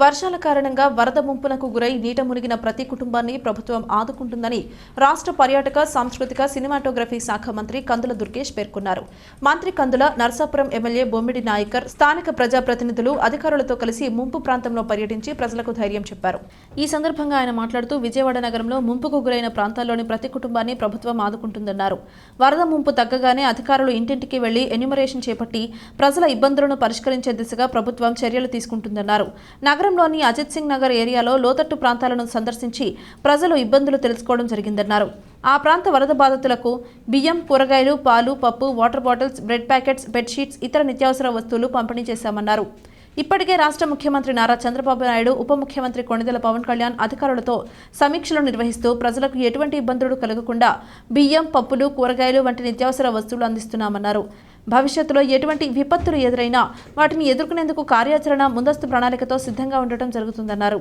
వర్షాల కారణంగా వరద ముంపునకు గురై నీట మునిగిన ప్రతి కుటుంబాన్ని ప్రభుత్వం ఆదుకుంటుందని రాష్ట్ర పర్యాటక సాంస్కృతిక సినిమాటోగ్రఫీ శాఖ మంత్రి కందుల దుర్గేష్ పేర్కొన్నారు. మంత్రి కందుల నర్సాపురం ఎమ్మెల్యే బొమ్మిడి నాయకర్ స్థానిక ప్రజాప్రతినిధులు అధికారులతో కలిసి ముంపు ప్రాంతంలో పర్యటించి ప్రజలకు ధైర్యం చెప్పారు. ఈ సందర్భంగా ఆయన మాట్లాడుతూ విజయవాడ నగరంలో ముంపుకు గురైన ప్రాంతాల్లోని ప్రతి కుటుంబాన్ని ప్రభుత్వం ఆదుకుంటుందన్నారు. వరద ముంపు తగ్గగానే అధికారులు ఇంటింటికి వెళ్ళి ఎన్యుమరేషన్ చేపట్టి ప్రజల ఇబ్బందులను పరిష్కరించే దిశగా ప్రభుత్వం చర్యలు తీసుకుంటుందన్నారు. నగరంలోని అజిత్ సింగ్ నగర్ ఏరియాలో లోతట్టు ప్రాంతాలను సందర్శించి ప్రజలు ఇబ్బందులు తెలుసుకోవడం జరిగిందన్నారు. ఆ ప్రాంత వరద బాధితులకు బియ్యం కూరగాయలు పాలు పప్పు water bottles bread packets bedsheets ఇతర నిత్యావసర వస్తువులు పంపిణీ చేశామన్నారు. ఇప్పటికే రాష్ట్ర ముఖ్యమంత్రి నారా చంద్రబాబు నాయుడు ఉప ముఖ్యమంత్రి కొణిదెల పవన్ కళ్యాణ్ అధికారులతో సమీక్షలు నిర్వహిస్తూ ప్రజలకు ఎటువంటి ఇబ్బందులు కలగకుండా బియ్యం పప్పులు కూరగాయలు వంటి నిత్యావసర వస్తువులు అందిస్తున్నామన్నారు. భవిష్యత్తులో ఎటువంటి విపత్తులు ఎదురైనా వాటిని ఎదుర్కొనేందుకు కార్యాచరణ ముందస్తు ప్రణాళికతో సిద్ధంగా ఉండటం జరుగుతుందన్నారు.